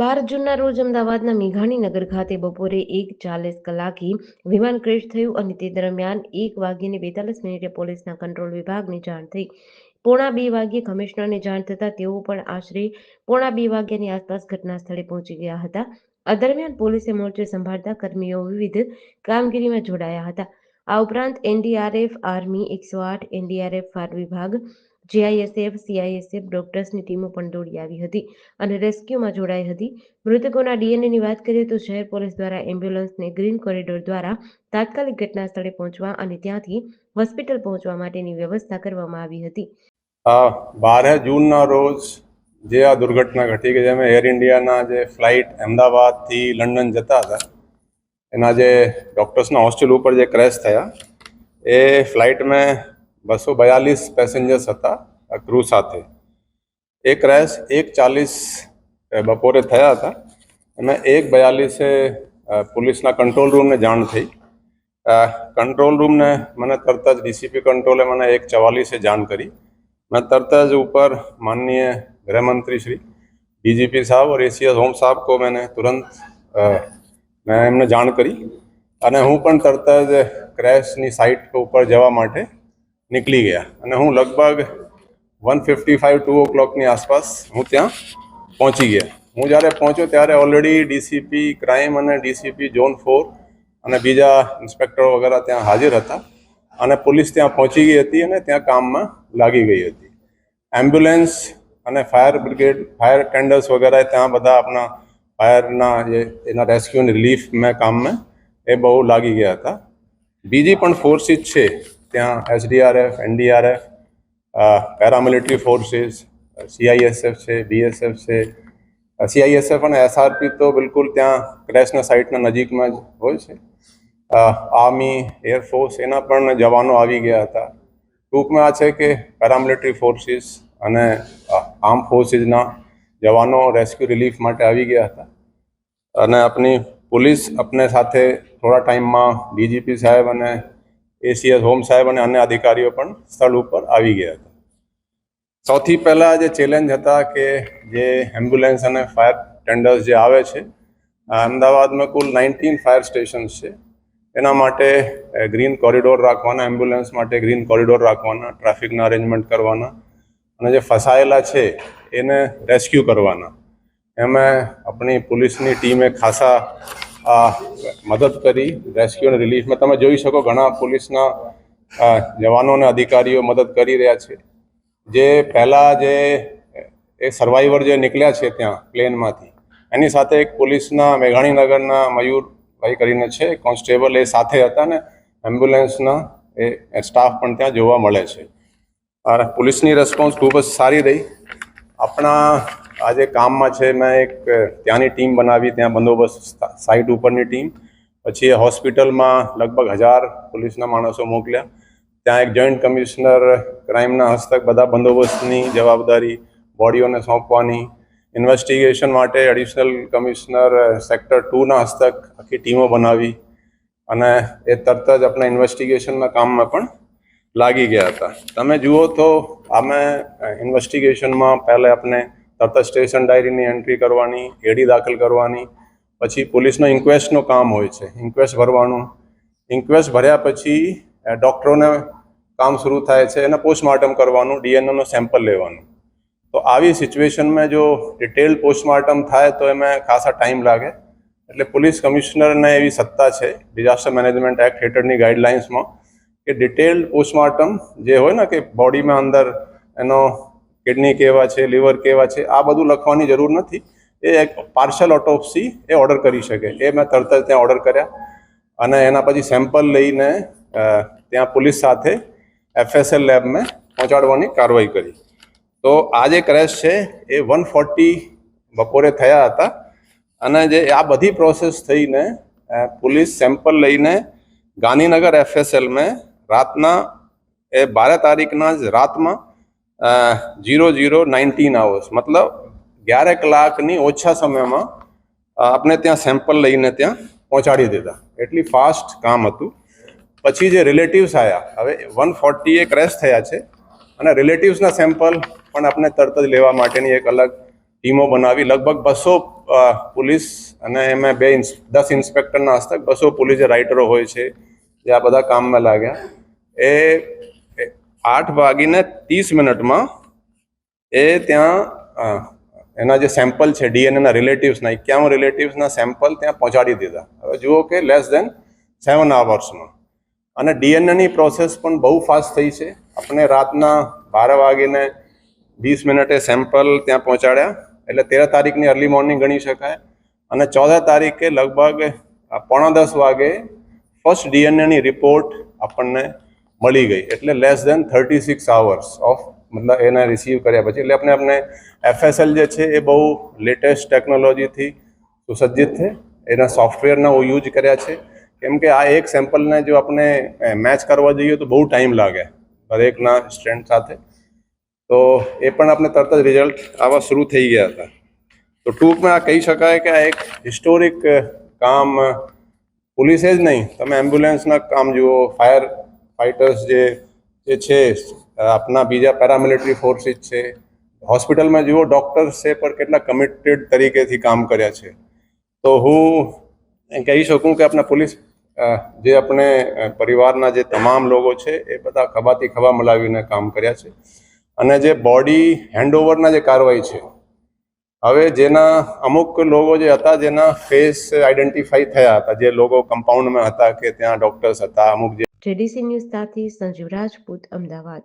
બાર જૂનના રોજ અમદાવાદના મેઘાણીનગર ખાતે બપોરે એક ચાલીસ કલાકે વિમાન ક્રેશ થયું અને તે દરમિયાન એક વાગ્યે બેતાલીસ મિનિટે પોલીસના કંટ્રોલ વિભાગને જાણ થઈ. પોણા બે વાગ્યે કમિશનરને જાણ થતાં તેઓ પણ આશરે પોણા બે વાગ્યાની આસપાસ ઘટના સ્થળે પહોંચી ગયા હતા. આ દરમિયાન પોલીસે મોરચે સંભાળતા કર્મીઓ વિવિધ કામગીરીમાં જોડાયા હતા. આ ઉપરાંત એનડીઆરએફ, આર્મી એકસો આઠ, એનડીઆરએફ, ફાયર વિભાગ જેઆઈએસએફ, સીઆઈએસએફ ડોક્ટર્સની ટીમો પણ દોડી આવી હતી અને રેસ્ક્યુમાં જોડાઈ હતી. મૃતકોના ડીએનએની વાત કરીએ તો શહેર પોલીસ દ્વારા એમ્બ્યુલન્સને ગ્રીન કોરિડોર દ્વારા તાત્કાલિક ઘટના સ્થળે પહોંચવા અને ત્યાંથી હોસ્પિટલ પહોંચવા માટેની વ્યવસ્થા કરવામાં આવી હતી. બાર જૂનના રોજ જે આ દુર્ઘટના ઘટી ગઈ જેમાં એર ઇન્ડિયાના જે ફ્લાઇટ અમદાવાદથી લંડન જતા હતા, એના જે ડૉક્ટર્સના હોસ્ટેલ ઉપર જે ક્રેશ થયા, એ ફ્લાઇટમાં બસો બયાલીસ પેસેન્જર્સ હતા ક્રૂ સાથે એ ક્રેશ એક ચાલીસ બપોરે થયા હતા અને એક બયાલીસે પોલીસના કંટ્રોલ રૂમને જાણ થઈ કંટ્રોલ રૂમને મને તરત જ ડીસીપી કંટ્રોલે મને એક ચવાલીસે જાણ કરી मैं तर्त જ ऊपर माननीय गृह मंत्री श्री डीजीपी साहब और एसीएस होम साहब को मैंने तुरंत અ, મેં એમને જાણ કરી અને હું પણ તરત જ ક્રેશની સાઇટ ઉપર જવા માટે નીકળી ગયા. અને હું લગભગ વન ફિફ્ટી ફાઇવ ટુ ઓ ક્લોકની આસપાસ હું ત્યાં પહોંચી ગયા. હું જ્યારે પહોંચ્યો ત્યારે ઓલરેડી ડીસીપી ક્રાઇમ અને ડીસીપી ઝોન ફોર અને બીજા ઇન્સ્પેક્ટરો વગેરે ત્યાં હાજર હતા. અને પોલીસ ત્યાં પહોંચી ગઈ હતી અને ત્યાં કામમાં લાગી ગઈ હતી. એમ્બ્યુલન્સ અને ફાયર બ્રિગેડ ફાયર ટેન્ડર્સ વગેરે ત્યાં બધા આપણા ફાયરના જે એના રેસ્ક્યુ અને રિલીફ મેં કામમાં એ બહુ લાગી ગયા હતા. બીજી પણ ફોર્સિસ છે ત્યાં SDRF NDRF paramilitary forces CISF છે બીએસએફ છે. સીઆઈએસએફ અને એસઆરપી તો બિલકુલ ત્યાં ક્રેશના સાઇટના નજીકમાં જ હોય છે. આર્મી એરફોર્સ એના પણ જવાનો આવી ગયા હતા. ટૂંકમાં આ છે કે પેરામિલિટરી ફોર્સીસ અને આર્મ ફોર્સીસના જવાનો રેસ્ક્યુ રિલીફ માટે આવી ગયા હતા. અને આપણી પોલીસ આપણે સાથે થોડા ટાઈમમાં ડીજીપી સાહેબ અને એસીએસ હોમ સાહેબ અને અન્ય અધિકારીઓ પણ સ્થળ ઉપર આવી ગયા હતા. સૌથી પહેલાં જે ચેલેન્જ હતા કે જે એમ્બ્યુલન્સ અને ફાયર ટેન્ડર્સ જે આવે છે અમદાવાદમાં કુલ નાઇન્ટીન ફાયર સ્ટેશન્સ છે. એના માટે ગ્રીન કોરિડોર રાખવાના એમ્બ્યુલન્સ માટે ગ્રીન કોરિડોર રાખવાના ટ્રાફિકના અરેન્જમેન્ટ કરવાના અને જે ફસાયેલા છે, એને રેસ્ક્યુ કરવાના. એમાં આપણી પોલીસની ટીમે ખાસા મદદ કરી રેસ્ક્યુ અને રિલીફમાં. તમે જોઈ શકો ઘણા પોલીસના જવાનો અને અધિકારીઓ મદદ કરી રહ્યા છે. જે પહેલાં જે, એ સર્વાઈવર જે નીકળ્યા છે ત્યાં, પ્લેનમાંથી, એની સાથે એક પોલીસના, મેઘાણીનગરના મયુરભાઈ કરીને છે કોન્સ્ટેબલ એ સાથે હતા ને એમ્બ્યુલન્સના, એ સ્ટાફ પણ ત્યાં જોવા મળે છે. પોલીસની રેસ્પોન્સ ખૂબ જ સારી રહી. આપણા આજે કામમાં છે મેં એક ત્યાંની ટીમ બનાવી, ત્યાં બંદોબસ્ત સાઇટ ઉપરની ટીમ. પછી હોસ્પિટલમાં લગભગ હજાર પોલીસના માણસો મોકલ્યા. ત્યાં એક જોઈન્ટ કમિશનર ક્રાઇમના હસ્તક બધા બંદોબસ્તની જવાબદારી બોડીઓને સોંપવાની. ઇન્વેસ્ટિગેશન માટે એડિશનલ કમિશનર સેક્ટર ટુના હસ્તક આખી ટીમો બનાવી અને એ તરત જ આપણા ઇન્વેસ્ટિગેશનના કામમાં પણ લાગી ગયા હતા. તમે જુઓ તો અમે ઇન્વેસ્ટિગેશનમાં પહેલાં આપણે તરત સ્ટેશન ડાયરીની એન્ટ્રી કરવાની, એડી દાખલ કરવાની, પછી પોલીસનો ઇન્ક્વેસ્ટનું કામ હોય છે. ઇન્ક્વેસ્ટ ભરવાનું. ઇન્ક્વેસ્ટ ભર્યા પછી ડૉક્ટરોને કામ શરૂ થાય છે એને પોસ્ટમોર્ટમ કરવાનું, ડીએનએનું સેમ્પલ લેવાનું. તો આવી સિચ્યુએશનમાં જો ડિટેલ પોસ્ટમોર્ટમ થાય તો એમાં ખાસા ટાઈમ લાગે. એટલે પોલીસ કમિશનરને એવી સત્તા છે, ડિઝાસ્ટર મેનેજમેન્ટ એક્ટ હેઠળની ગાઈડલાઇન્સમાં કે ડિટેલ પોસ્ટમોર્ટમ જે હોય ને, કે બોડીમાં અંદર એનો કિડની કેવા છે, લીવર કેવા છે, આ બધું લખવાની જરૂર નથી. એ એક પાર્શલ ઓટોપ્સી એ ઓર્ડર કરી શકે. એ મેં તરત જ ત્યાં ઓર્ડર કર્યા. અને એના પછી સેમ્પલ લઈને ત્યાં પોલીસ સાથે એફએસએલ લેબમાં પહોંચાડવાની કાર્યવાહી કરી. તો આ જે ક્રેશ છે, એ વન ફોર્ટી બપોરે થયા હતા. અને જે આ બધી પ્રોસેસ થઈને પોલીસ સેમ્પલ લઈને ગાંધીનગર એફએસએલમાં રાતના, એ બાર તારીખના જ રાતમાં જીરો જીરો નાઇન્ટીન આવર્સ મતલબ અગિયાર કલાકની ઓછા સમયમાં આપણે ત્યાં સેમ્પલ લઈને ત્યાં પહોંચાડી દીધા એટલી ફાસ્ટ કામ હતું. પછી જે રિલેટિવ્સ આવ્યા હવે વન ફોર્ટી એ ક્રેશ થયા છે. અને રિલેટિવ્સના સેમ્પલ પણ આપણે તરત જ લેવા માટેની એક અલગ ટીમો બનાવી. લગભગ બસો પોલીસ અને એમાં બે દસ ઇન્સ્પેક્ટરના હસ્તક બસો પોલીસ રાઇટરો હોય છે, જે આ બધા કામમાં લાગ્યા. એ આઠ વાગીને ત્રીસ મિનિટમાં એ ત્યાં એના જે સેમ્પલ છે ડીએનએના રિલેટિવ્સના ક્યાં રિલેટિવ્સના સેમ્પલ ત્યાં પહોંચાડી દીધા. હવે જુઓ કે લેસ દેન સેવન આવર્સમાં અને ડીએનએની પ્રોસેસ પણ બહુ ફાસ્ટ થઈ છે. આપણે રાતના બાર વાગીને વીસ મિનિટે સેમ્પલ ત્યાં પહોંચાડ્યા. એટલે તેર તારીખની અર્લી મોર્નિંગ ગણી શકાય. અને ચૌદ તારીખે લગભગ પોણા દસ વાગે ફર્સ્ટ ડીએનએની રિપોર્ટ આપણને મળી ગઈ એટલે less than thirty six hours of મતલબ એને રિસીવ કર્યા પછી એટલે આપણે આપણે એફએસએલ જે છે એ બહુ લેટેસ્ટ ટેકનોલોજીથી સુસજ્જિત છે. એના સોફ્ટવેરના યુઝ કર્યા છે. કેમ કે આ એક સેમ્પલને જો આપણે મેચ કરવા જઈએ તો બહુ ટાઈમ લાગે દરેકના સ્ટ્રેન્થ સાથે. તો એ પણ આપણે તરત જ રિઝલ્ટ આવા શરૂ થઈ ગયા હતા. તો ટૂંકમાં આ કહી શકાય કે આ એક હિસ્ટોરિક કામ પોલીસે જ નહીં. તમે એમ્બ્યુલન્સના કામ જુઓ ફાયર ફાઇટર્સ જે જે છે, આપના બીજા પેરામિલિટરી ફોર્સીસ છે. હોસ્પિટલમાં જુઓ ડૉક્ટર્સ છે, પણ કેટલા કમિટેડ તરીકેથી કામ કર્યા છે. તો હું કહી શકું કે આપણા પોલીસ જે આપણે પરિવારના જે તમામ લોકો છે, એ બધા ખભાથી ખભા મલાવીને કામ કર્યા છે. અને જે બોડી હેન્ડઓવરના જે કાર્યવાહી છે હવે જેના અમુક લોકો જે હતા, જેના ફેસ આઈડેન્ટિફાઈ થયા હતા, જે લોકો કમ્પાઉન્ડમાં હતા કે ત્યાં ડોક્ટર્સ હતા, અમુક જે ન્યૂઝ સાથે સંજીવ રાજપૂત, અમદાવાદ.